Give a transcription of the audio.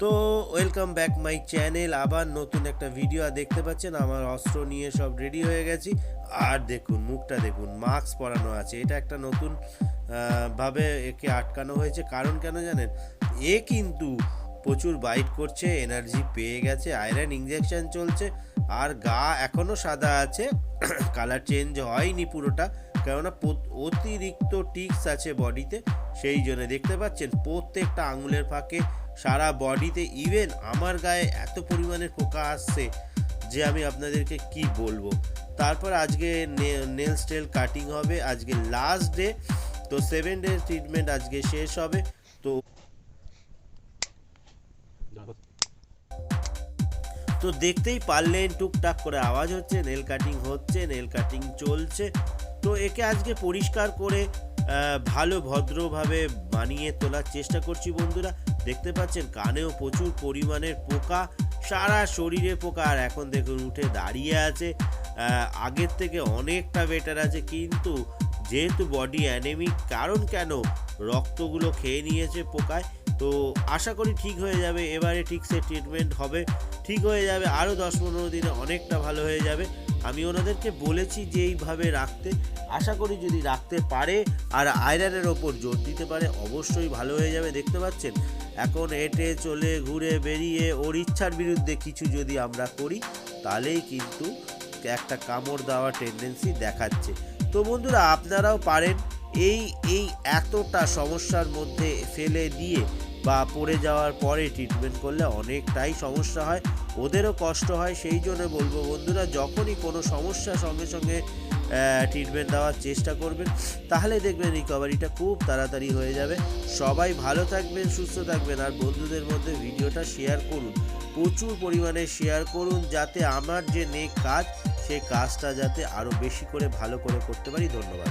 তো welcome back my channel আবার নতুন একটা ভিডিও আর দেখতে পাচ্ছেন, আমার অস্ত্র নিয়ে সব রেডি হয়ে গেছি। আর দেখুন, মুখটা দেখুন মাস্ক পরানো আছে। এটা একটা নতুন ভাবে একে আটকানো হয়েছে। কারণ কেন জানেন? এ কিন্তু প্রচুর বাইট করছে এনার্জি পেয়ে গেছে আয়রন ইঞ্জেকশন চলছে, আর গা এখনও সাদা আছে। কালার চেঞ্জ হয়নি পুরোটা, কেননা অতিরিক্ত টিক্স আছে বডিতে সেই জন্য দেখতে পাচ্ছেন, প্রত্যেকটা আঙুলের ফাঁকে সারা বডিতে ইভেন আমার গায়ে এত পরিমাণের পোকা আসছে যে আমি আপনাদেরকে কি বলব। তারপর আজকে নেল স্টেল কাটিং হবে, আজকে লাস্ট ডে তো সেভেন ডে ট্রিটমেন্ট আজকে শেষ হবে, তো তো দেখতেই পারলেন, টুকটাক করে আওয়াজ হচ্ছে নেল কাটিং হচ্ছে নেল কাটিং চলছে, তো একে আজকে পরিষ্কার করে ভালো ভদ্রভাবে বানিয়ে তোলার চেষ্টা করছি বন্ধুরা। দেখতে পাচ্ছেন কানেও প্রচুর পরিমাণের পোকা, সারা শরীরে পোকা, আর এখন দেখুন উঠে দাঁড়িয়ে আছে। আগের থেকে অনেকটা বেটার আছে, কিন্তু যেহেতু বডি অ্যানেমিক কারণ কেন? রক্তগুলো খেয়ে নিয়েছে পোকায়। তো আশা করি ঠিক হয়ে যাবে, এবারে ঠিক সে ট্রিটমেন্ট হবে। ঠিক হয়ে যাবে আরও দশ পনেরো দিনে অনেকটা ভালো হয়ে যাবে। আমি ওনাদেরকে বলেছি যে এইভাবে রাখতে। আশা করি যদি রাখতে পারে, আর আয়রনের ওপর জোর দিতে পারে, অবশ্যই ভালো হয়ে যাবে। দেখতে পাচ্ছেন? এখন হেঁটে চলে ঘুরে বেরিয়ে ওর ইচ্ছার বিরুদ্ধে কিছু যদি আমরা করি, তাহলেই কিন্তু একটা কামড় দেওয়ার টেন্ডেন্সি দেখাচ্ছে। তো বন্ধুরা, আপনারাও পারেন এই এই এতটা সমস্যার মধ্যে ফেলে দিয়ে বা পড়ে যাওয়ার পরে ট্রিটমেন্ট করলে অনেকটাই সমস্যা হয়, ওদেরও কষ্ট হয়, সেই জন্য বলব বন্ধুরা, যখনই কোনো সমস্যা সঙ্গে সঙ্গে ট্রিটমেন্ট দেওয়ার চেষ্টা করবেন, তাহলে দেখবেন রিকভারিটা খুব তাড়াতাড়ি হয়ে যাবে। সবাই ভালো থাকবেন, সুস্থ থাকবেন, আর বন্ধুদের মধ্যে ভিডিওটা শেয়ার করুন। প্রচুর পরিমাণে শেয়ার করুন, যাতে আমার যে নেক কাজ সেই কাজটা যাতে আরও বেশি করে ভালো করে করতে পারি। ধন্যবাদ।